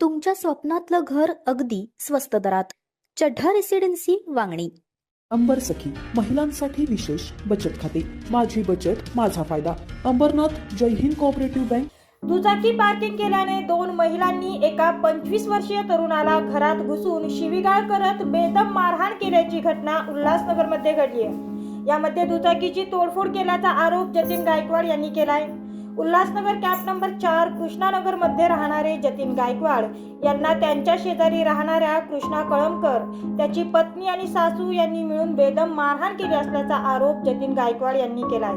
तुमच्या स्वप्नातलं घर अगदी स्वस्त दरात. चढ्ढा रेसिडेन्सी वांगणी. अंबर सखी महिलांसाठी विशेष बचत खाते. माझी बचत माझा फायदा. अंबरनाथ जय हिंद कोऑपरेटिव्ह बँक दुचाकी पार्किंग केल्याने दोन महिलांनी एका पंचवीस वर्षीय तरुणाला घरात घुसून शिवीगाळ करत बेदम मारहाण केल्याची घटना उल्हासनगरमध्ये घडली आहे. यामध्ये दुचाकीची तोडफोड केल्याचा आरोप जतीन गायकवाड यांनी केलाय. उल्हासनगर कॅम्प नंबर चार कृष्णानगरमध्ये राहणारे जतीन गायकवाड यांना त्यांच्या शेजारी राहणाऱ्या कृष्णा कळमकर त्याची पत्नी आणि सासू यांनी मिळून बेदम मारहाण केली असल्याचा आरोप जतीन गायकवाड यांनी केलाय.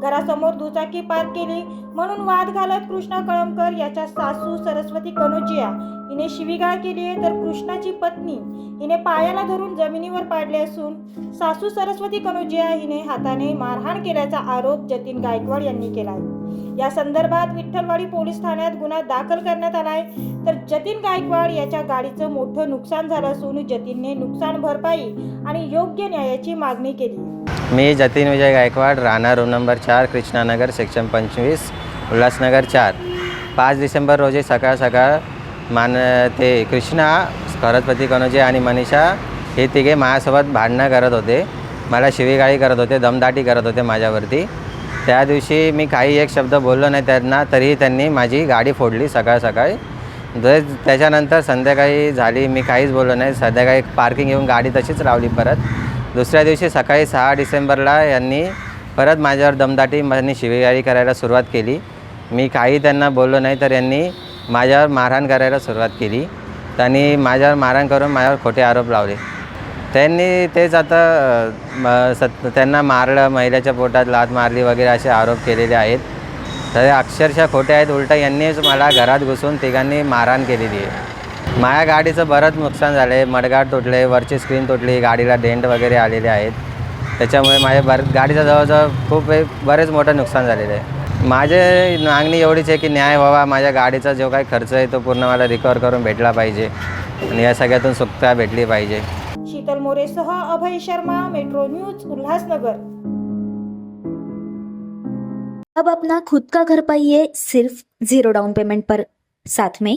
घरासमोर दुचाकी पार्क केली. म्हणून वाद घालत कृष्णा कळमकर याच्या सासू सरस्वती कनोजिया हिने शिवीगाळ केली आहे तर कृष्णाची पत्नी हिने पायाला धरून जमिनीवर पाडले असून सासू सरस्वती कनोजिया हिने हाताने मारहाण केल्याचा आरोप जतीन गायकवाड यांनी केला आहे या संदर्भात विठ्ठलवाडी पोलीस ठाण्यात गुन्हा दाखल करण्यात आलाय. तर जतीन गायकवाड याच्या गाडीचं मोठं नुकसान झालं असून जतीनने नुकसान भरपाई आणि योग्य न्यायाची मागणी केली. आहे मी जतीन विजय गायकवाड राहणार रूम नंबर चार कृष्णानगर सेक्शन पंचवीस उल्हासनगर चार. पाच डिसेंबर रोजी सकाळ सकाळ मान ते कृष्णा सरस्वती कनोजी आणि मनीषा हे तिघे माझ्यासोबत भांडणं करत होते. मला शिवीगाळी करत होते दमदाटी करत होते माझ्यावरती. त्या दिवशी मी काही एक शब्द बोललो नाही त्यांना तरीही त्यांनी माझी गाडी फोडली सकाळ सकाळी. जर त्याच्यानंतर संध्याकाळी झाली मी काहीच बोललो नाही. संध्याकाळी पार्किंग येऊन गाडी तशीच लावली परत. दुसऱ्या दिवशी सकाळी सहा डिसेंबरला यांनी परत माझ्यावर दमदाटी यांनी शिवेगाळी करायला सुरुवात केली. मी काही त्यांना बोललो नाही तर यांनी माझ्यावर मारहाण करायला सुरुवात केली. त्यांनी माझ्यावर मारहाण करून माझ्यावर खोटे आरोप लावले. त्यांनी तेच आता सत त्यांना मारलं महिलेच्या पोटात लात मारली वगैरे असे आरोप केलेले आहेत. तर हे अक्षरशः खोटे आहेत उलटा यांनीच मला घरात घुसून तिघांनी मारहाण केलेली आहे. माझ्या गाडीचं बरंच नुकसान झालं आहे. मडगाड तुटले वरची स्क्रीन तुटली गाडीला डेंट वगैरे आलेले आहेत. त्याच्यामुळे माझ्या बर गाडीचं जवळजवळ खूप एक बरेच मोठं नुकसान झालेलं आहे. माझे मागणी एवढीच आहे की न्याय व्हावा. माझ्या गाडीचा जो काही खर्च आहे तो पूर्ण मला रिकवर करून भेटला पाहिजे. आणि या सगळ्यातून सुटका भेटली पाहिजे. शीतल मोरेसह अभय शर्मा मेट्रो न्यूज उल्हासनगर. अब अपना खुद का घर पाइए सिर्फ जीरो डाउन पेमेंट पर. साथ में